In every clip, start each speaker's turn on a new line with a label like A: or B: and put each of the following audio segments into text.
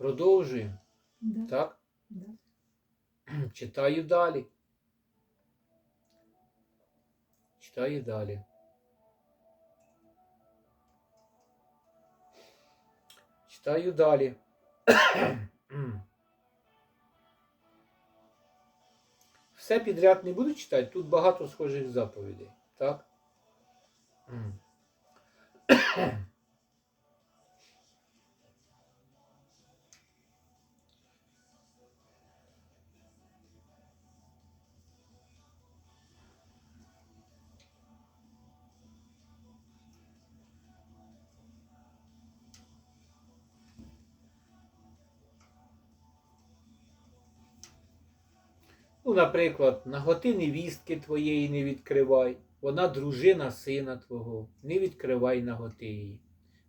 A: Продовжуємо.
B: Да.
A: Так?
B: Да.
A: Читаю далі. Читаю далі. Читаю далі. Все підряд не буду читати, тут багато схожих заповідей. Так? Ну, наприклад, наготи невістки твоєї не відкривай, вона дружина сина твого, не відкривай наготи її.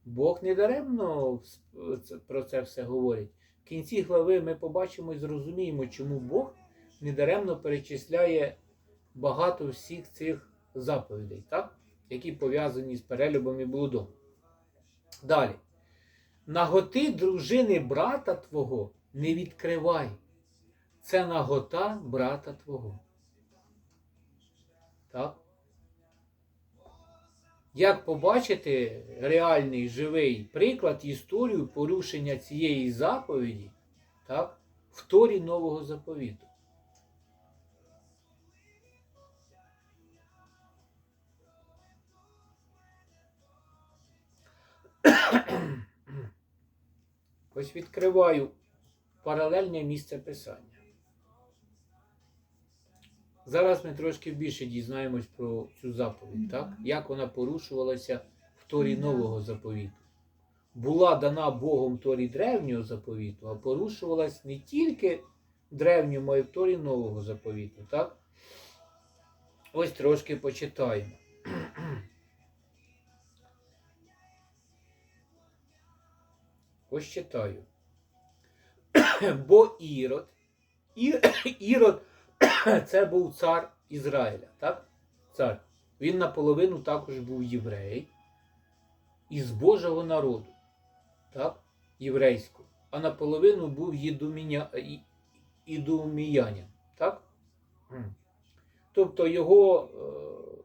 A: Бог не даремно про це все говорить. В кінці глави ми побачимо і зрозуміємо, чому Бог недаремно перечисляє багато всіх цих заповідей, так? які пов'язані з перелюбом і блудом. Далі. Наготи дружини брата твого не відкривай це нагота брата твого. Так? Як побачити реальний живий приклад, історію порушення цієї заповіді так, в Торі Нового заповіту? Ось відкриваю паралельне місце писання. Зараз ми трошки більше дізнаємось про цю заповідь, так? Як вона порушувалася в Торі Нового заповіту. Була дана Богом Торі древнього заповіту, а порушувалась не тільки древньому, а й в Торі Нового заповіту, так? Ось трошки почитаємо. Ось читаю. Бо Ірод, Ір- Ірод це був цар Ізраїля, так? Цар. Він наполовину також був єврей із Божого народу, так? Єврейського. А наполовину був єдуміня... ідуміянин, так? Тобто його е...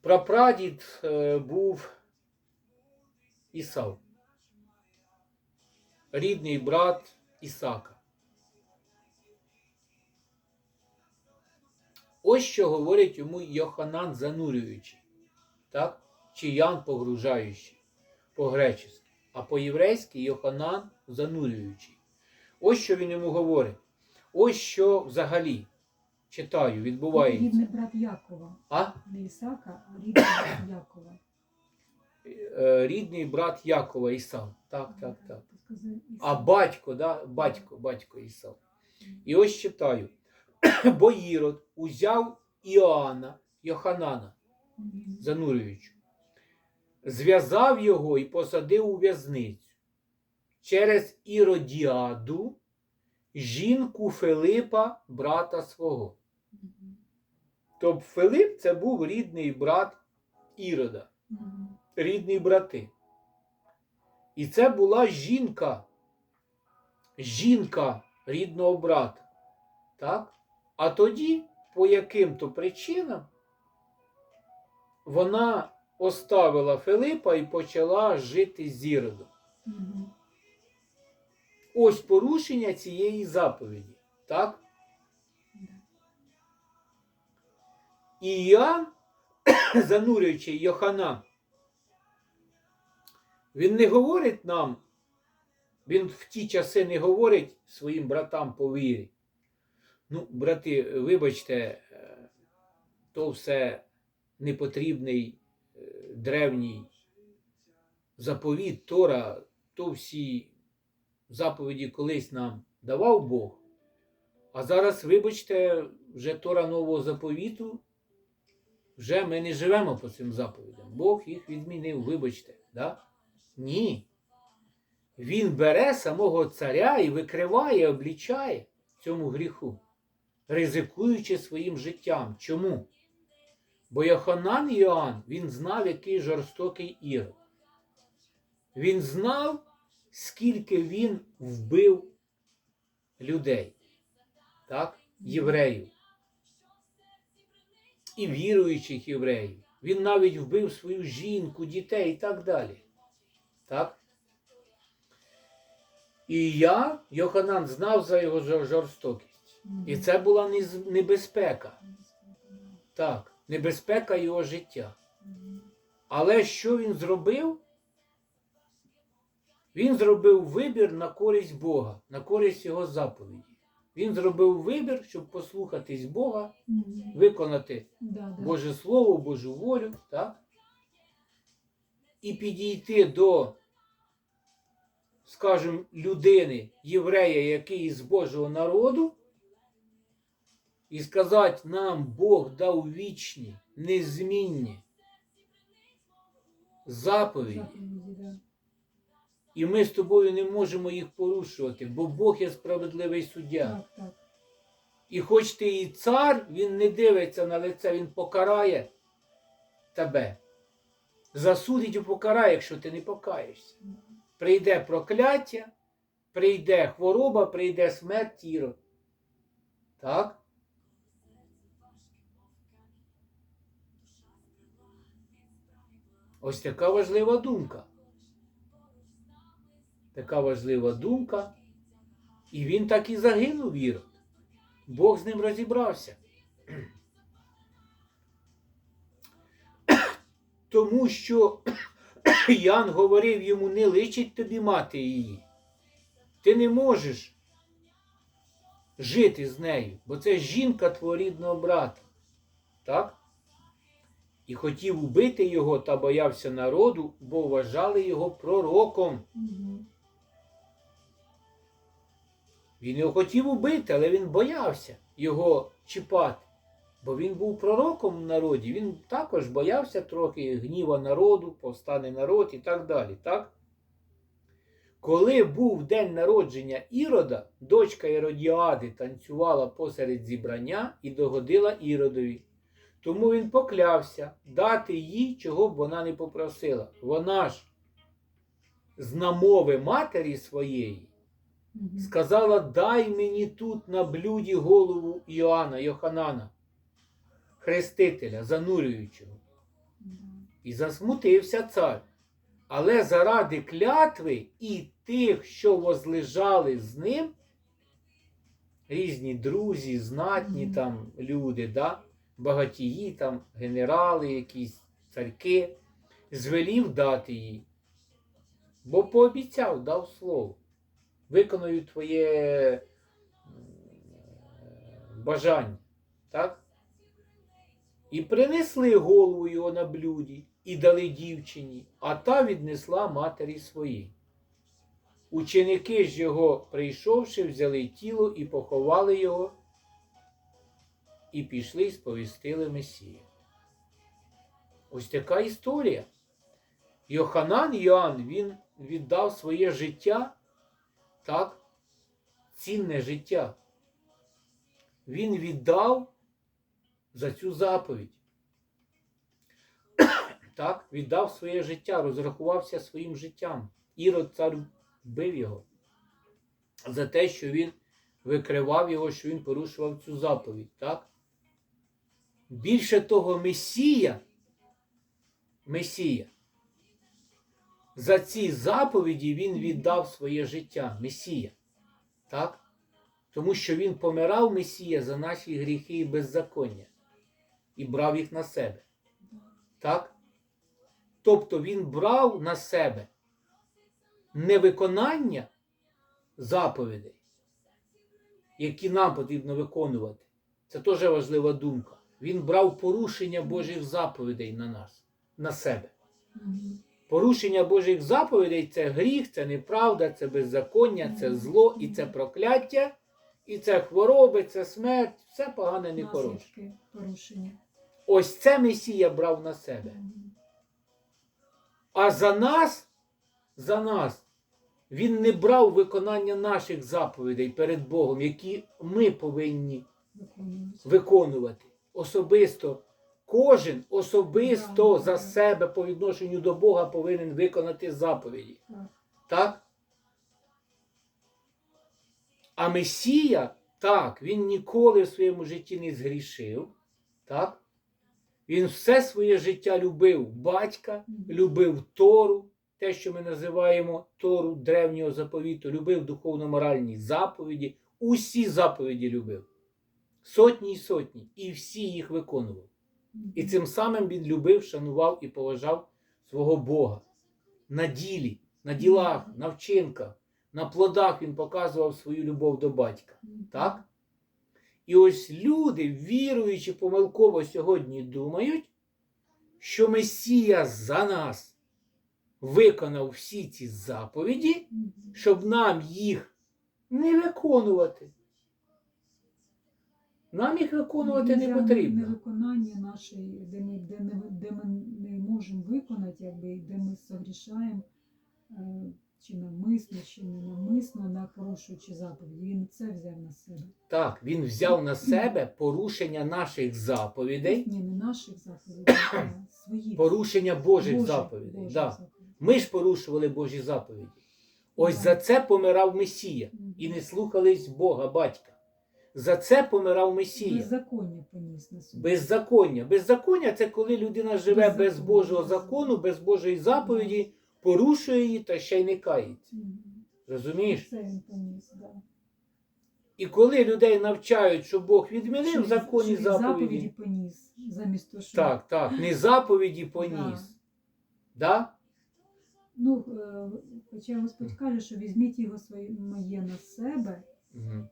A: прапрадід е... був Ісав, рідний брат Ісака. Ось що говорить йому Йоханан занурюючий, так? чи Ян погружаючий по-гречески, а по-єврейськи Йоханан занурюючий. Ось що він йому говорить. Ось що взагалі читаю, відбувається.
B: Рідний брат Якова.
A: А?
B: Не Ісака, а рідний брат Якова.
A: Е, Рідний брат Якова Ісав. Так, так, так. А батько, да? батько, батько Ісав. І ось читаю. Бо Ірод узяв Іоанна, Йоханана, занурюючи, зв'язав його і посадив у в'язницю через Іродіаду, жінку Филипа, брата свого. Тобто Филип це був рідний брат Ірода, рідний брати. І це була жінка, жінка рідного брата. Так? А тоді, по яким-то причинам, вона оставила Филипа і почала жити з Іродом.
B: Мгм.
A: Ось порушення цієї заповіді. Так? І Іоанн, занурюючи Йоханан, він не говорить нам, він в ті часи не говорить своїм братам по вірі. Ну, брати, вибачте, е, то все непотрібний е, древній заповіт Тора, то всі заповіді колись нам давав Бог. А зараз, вибачте, вже Тора нового заповіту, вже ми не живемо по цим заповідям. Бог їх відмінив, вибачте. Да? Ні. Він бере самого царя і викриває, облічає цьому гріху, ризикуючи своїм життям. Чому? Бо Йоханан Іоанн, він знав, який жорстокий ірод. Він знав, скільки він вбив людей, так? євреїв. І віруючих євреїв. Він навіть вбив свою жінку, дітей і так далі. Так? І я, Йоханан, знав за його жорстокість. І це була небезпека. Так, небезпека його життя. Але що він зробив? Він зробив вибір на користь Бога, на користь його заповіді. Він зробив вибір, щоб послухатись Бога, виконати. Боже Слово, Божу волю, так? І підійти до, скажімо, людини, єврея, який з Божого народу, і сказати нам Бог дав вічні, незмінні заповіді. І ми з тобою не можемо їх порушувати, бо Бог є справедливий суддя.
B: Так, так.
A: І хоч ти і цар, він не дивиться на лице, він покарає тебе. Засудить і покарає, якщо ти не покаєшся. Прийде прокляття, прийде хвороба, прийде смерть тіло. Так? Ось така важлива думка. Така важлива думка. І він так і загинув, Ірод. Бог з ним розібрався. Тому що Ян говорив йому, не личить тобі мати її. Ти не можеш жити з нею, бо це жінка твого рідного брата. Так? І хотів убити його та боявся народу, бо вважали його пророком.
B: Мгм.
A: Він його хотів убити, але він боявся його чіпати. Бо він був пророком в народі, він також боявся трохи гніва народу, повстане народ і так далі. Так? Коли був день народження Ірода, дочка Іродіади танцювала посеред зібрання і догодила Іродові. Тому він поклявся дати їй, чого б вона не попросила. Вона ж з намови матері своєї сказала: дай мені тут на блюді голову Іоанна, Йоханана, хрестителя, занурюючого. І засмутився цар. Але заради клятви і тих, що возлежали з ним, різні друзі, знатні там люди, да? Багатії, там, генерали, якісь царки, звелів дати їй. Бо пообіцяв, дав слово. Виконую твоє бажання. Так? І принесли голову його на блюді і дали дівчині, а та віднесла матері своїй. Ученики ж його, прийшовши, взяли тіло і поховали його, і пішли і сповістили Месію. Ось така історія. Йоханан Йоанн, він віддав своє життя, так, цінне життя. Він віддав за цю заповідь. Так, віддав своє життя, розрахувався своїм життям. Ірод цар вбив його за те, що він викривав його, що він порушував цю заповідь. Так? Більше того, Месія, Месія, за ці заповіді він віддав своє життя. Месія. Так? Тому що він помирав Месія за наші гріхи і беззаконня і брав їх на себе. Так? Тобто він брав на себе невиконання заповідей, які нам потрібно виконувати. Це теж важлива думка. Він брав порушення Божих заповідей на нас, на себе. Порушення Божих заповідей це гріх, це неправда, це беззаконня, це зло і це прокляття, і це хвороби, це смерть, все погане не хороше. Ось це Месія брав на себе. А за нас, за нас, він не брав виконання наших заповідей перед Богом, які ми повинні виконувати. Особисто, кожен особисто за себе по відношенню до Бога повинен виконати заповіді.
B: Так.
A: А Месія, так, він ніколи в своєму житті не згрішив. Так? Він все своє життя любив батька, любив Тору, те, що ми називаємо Тору древнього заповіту, любив духовно-моральні заповіді, усі заповіді любив. Сотні й сотні, і всі їх виконував. І цим самим він любив, шанував і поважав свого Бога. На ділі, на ділах, на вчинках, на плодах він показував свою любов до батька. Так? І ось люди, віруючи помилково сьогодні, думають, що Месія за нас виконав всі ці заповіді, щоб нам їх не виконувати. Нам їх виконувати не потрібно.
B: Невиконання нашої, де ми, де, не, де ми не можемо виконати, якби, де ми согрішаємо, е, чи навмисно, чи не навмисно, на порушуючи заповіді. Він це взяв на себе.
A: Так, він взяв на себе порушення наших заповідей,
B: Ні, не наших заповідей, а своїх.
A: порушення Божих
B: Божих-
A: заповідей.
B: Божих
A: да.
B: заповідей.
A: Ми ж порушували Божі заповіді. Ось
B: Да.
A: за це помирав Месія і не слухались Бога, батька. За це помирав Месія.
B: Беззаконня поніс на собі.
A: Беззаконня. Беззаконня це коли людина живе без Божого закону, без Божої заповіді, порушує її та ще й не кається.
B: Мгм.
A: Розумієш?
B: Це він поніс, да.
A: І коли людей навчають, що Бог
B: Що
A: відмінив
B: він-
A: законні
B: що він заповіді
A: заповіді.
B: поніс, замість того, що...
A: Так, так, не заповіді поніс. Да.
B: Ну, е, хоча Господь каже, що візьміть його своє моє на себе,
A: Мгм.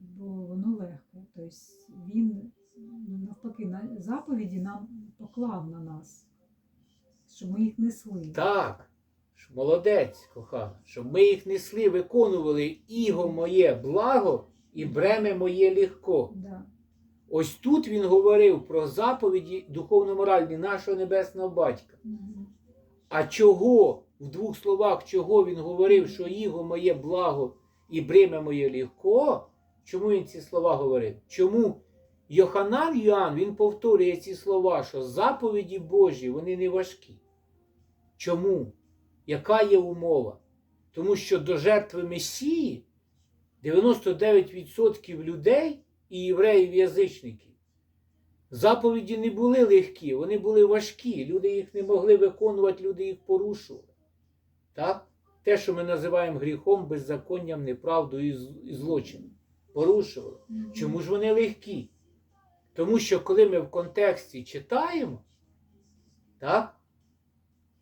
B: Бо воно легко. Тобто він навпаки на заповіді нам поклав на нас, щоб ми їх несли.
A: Так, молодець, кохана, щоб ми їх несли, виконували іго моє благо і бреме моє легко.
B: Да.
A: Ось тут він говорив про заповіді духовно-моральні нашого небесного батька. А чого, в двох словах, чого він говорив, що іго моє благо і бреме моє легко? Чому він ці слова говорив? Чому Йоханан Йоанн, він повторює ці слова, що заповіді Божі, вони не важкі. Чому? Яка є умова? Тому що до жертви Месії 99% людей і євреїв язичників. Заповіді не були легкі, вони були важкі. Люди їх не могли виконувати, люди їх порушували. Так? Те, що ми називаємо гріхом, беззаконням, неправдою і злочином. Порушували. Чому ж вони легкі? Тому що коли ми в контексті читаємо, так,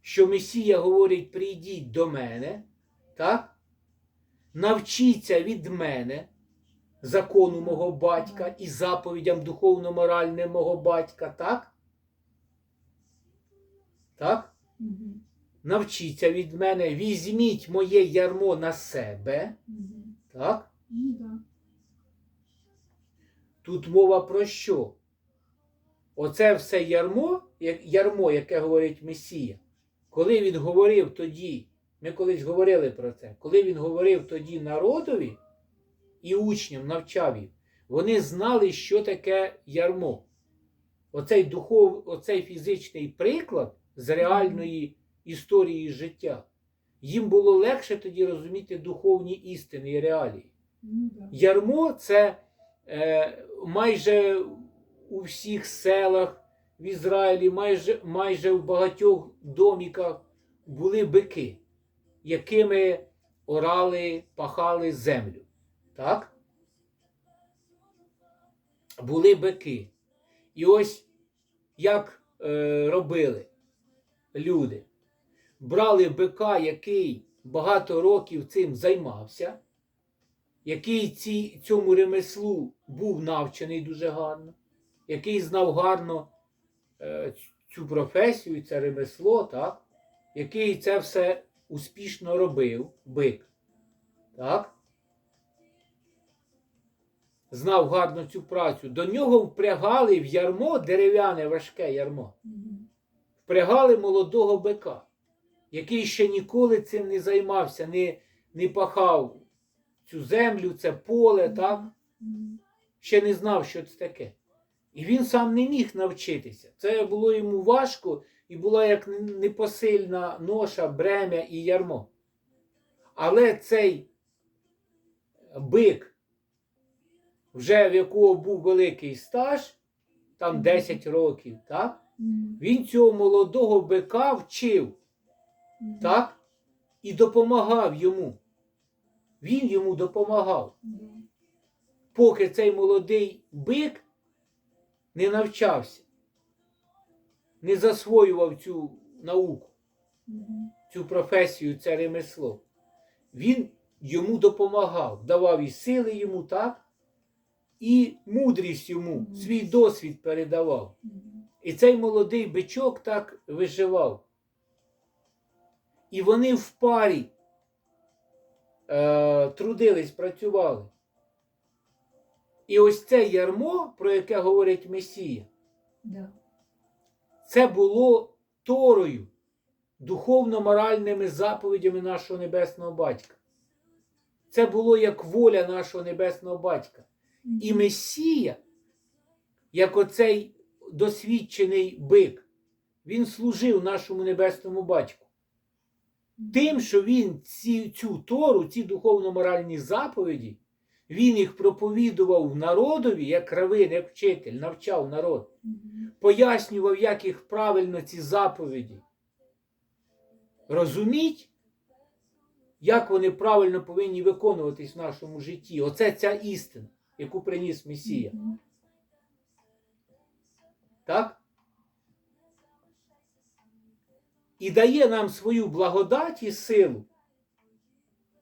A: що Месія говорить: прийдіть до мене, так, навчіться від мене закону мого батька і заповідям духовно-моральним мого батька, так? Так? Навчіться від мене, візьміть моє ярмо на себе, так? Тут мова про що? Оце все ярмо, ярмо, яке говорить Месія. Коли він говорив тоді, ми колись говорили про це, коли він говорив тоді народові і учням навчав їх, вони знали, що таке ярмо. Оцей духов, оцей фізичний приклад з реальної історії життя. Їм було легше тоді розуміти духовні істини і реалії.
B: Ну.
A: Ярмо це е, майже у всіх селах в Ізраїлі, майже, майже в багатьох доміках були бики, якими орали, пахали землю. Так? Були бики. І ось як е, робили люди. Брали бика, який багато років цим займався який ці, цьому ремеслу був навчений дуже гарно, який знав гарно е, цю професію, це ремесло, так? який це все успішно робив, бик. Так? Знав гарно цю працю. До нього впрягали в ярмо дерев'яне важке ярмо. Впрягали молодого бика, який ще ніколи цим не займався, не, не пахав цю землю, це поле, так? Ще не знав, що це таке. І він сам не міг навчитися. Це було йому важко і була як непосильна ноша, бремя і ярмо. Але цей бик, вже в якого був великий стаж, там 10 років, так? Він цього молодого бика вчив, так? І допомагав йому. Він йому допомагав, поки цей молодий бик не навчався, не засвоював цю науку. Цю професію, це ремесло. Він йому допомагав, давав і сили йому, так? І мудрість йому, свій досвід передавав. І цей молодий бичок так виживав. І вони в парі е, трудились, працювали. І ось це ярмо, про яке говорить Месія,
B: Да.
A: це було Торою, духовно-моральними заповідями нашого Небесного Батька. Це було як воля нашого Небесного Батька. І Месія, як оцей досвідчений бик, він служив нашому небесному батьку. Тим, що він ці, цю Тору, ці духовно-моральні заповіді, він їх проповідував народові, як равин, як вчитель, навчав народ, пояснював, як їх правильно ці заповіді. Розуміть, як вони правильно повинні виконуватись в нашому житті. Оце ця істина, яку приніс Месія. Так? І дає нам свою благодать і силу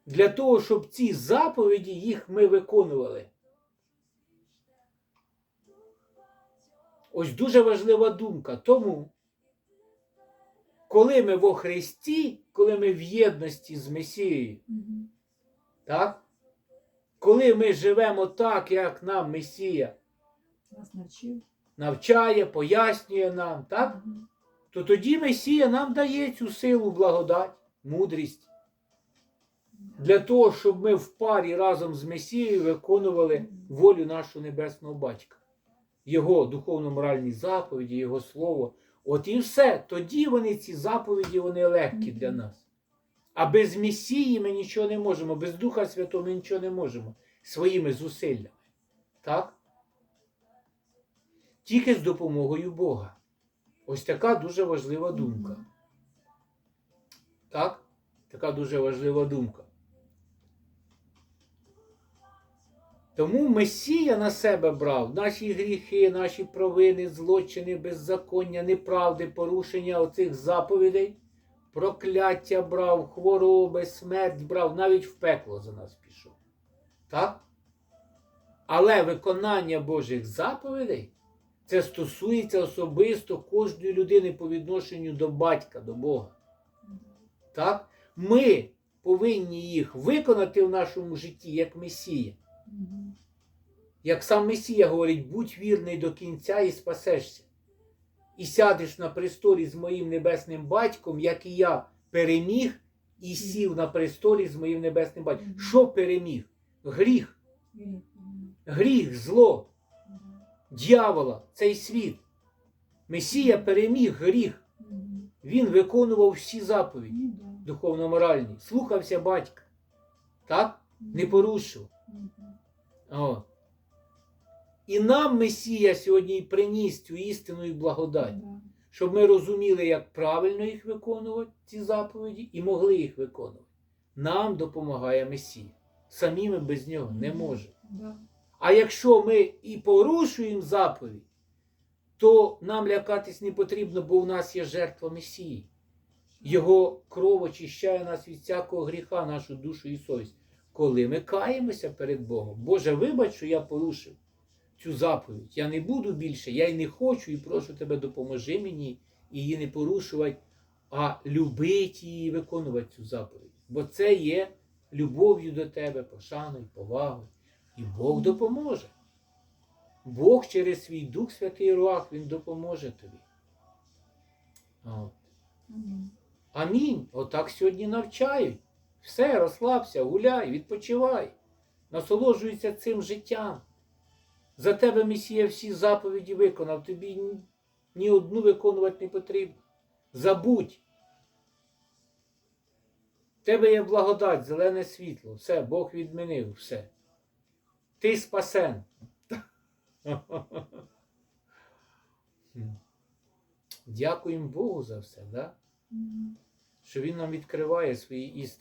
A: для того, щоб ці заповіді їх ми виконували. Ось дуже важлива думка. Тому, коли ми во Христі, коли ми в єдності з Месією, так? коли ми живемо так, як нам Месія
B: Нас навчив.
A: навчає, пояснює нам, так?
B: Мгм.
A: То тоді Месія нам дає цю силу, благодать, мудрість для того, щоб ми в парі разом з Месією виконували волю нашого небесного батька, Його духовно-моральні заповіді, Його слово. От і все. Тоді вони, ці заповіді, вони легкі для нас. А без Месії ми нічого не можемо, без Духа Святого ми нічого не можемо своїми зусиллями. Так? Тільки з допомогою Бога. Ось така дуже важлива думка. Так? Така дуже важлива думка. Тому Месія на себе брав наші гріхи, наші провини, злочини, беззаконня, неправди, порушення оцих заповідей, прокляття брав, хвороби, смерть брав, навіть в пекло за нас пішов. Так? Але виконання Божих заповідей це стосується особисто кожної людини по відношенню до батька, до Бога. Так? Ми повинні їх виконати в нашому житті як Месія. Як сам Месія говорить, будь вірний до кінця і спасешся. І сядеш на престолі з моїм небесним батьком, як і я переміг і сів на престолі з моїм небесним батьком. Що переміг? Гріх,
B: Гріх.
A: Зло. Дьявола, цей світ. Месія переміг гріх. Він виконував всі заповіді
B: Ну
A: духовно-моральні, слухався батька. Так? Не порушував. О. І нам Месія сьогодні приніс цю істину і благодать, щоб ми розуміли, як правильно їх виконувати, ці заповіді, і могли їх виконувати. Нам допомагає Месія. Самі ми без нього не можемо. А якщо ми і порушуємо заповідь, то нам лякатись не потрібно, бо у нас є жертва Месії. Його кров очищає нас від всякого гріха, нашу душу і совість. Коли ми каємося перед Богом, Боже, вибач, що я порушив цю заповідь. Я не буду більше, я й не хочу, і прошу тебе, допоможи мені її не порушувати, а любити її і виконувати цю заповідь. Бо це є любов'ю до тебе, пошаною, повагою. І Бог допоможе. Бог через свій Дух Святий Руах, Він допоможе тобі. От.
B: Амінь.
A: Отак сьогодні навчають. Все, розслабся, гуляй, відпочивай, насолоджуйся цим життям. За тебе Месія всі заповіді виконав, тобі ні, ні одну виконувати не потрібно. Забудь. В тебе є благодать, зелене світло, все, Бог відмінив все. Ти спасен. Дякуємо Богу за все, да? Що Він нам відкриває свої істини.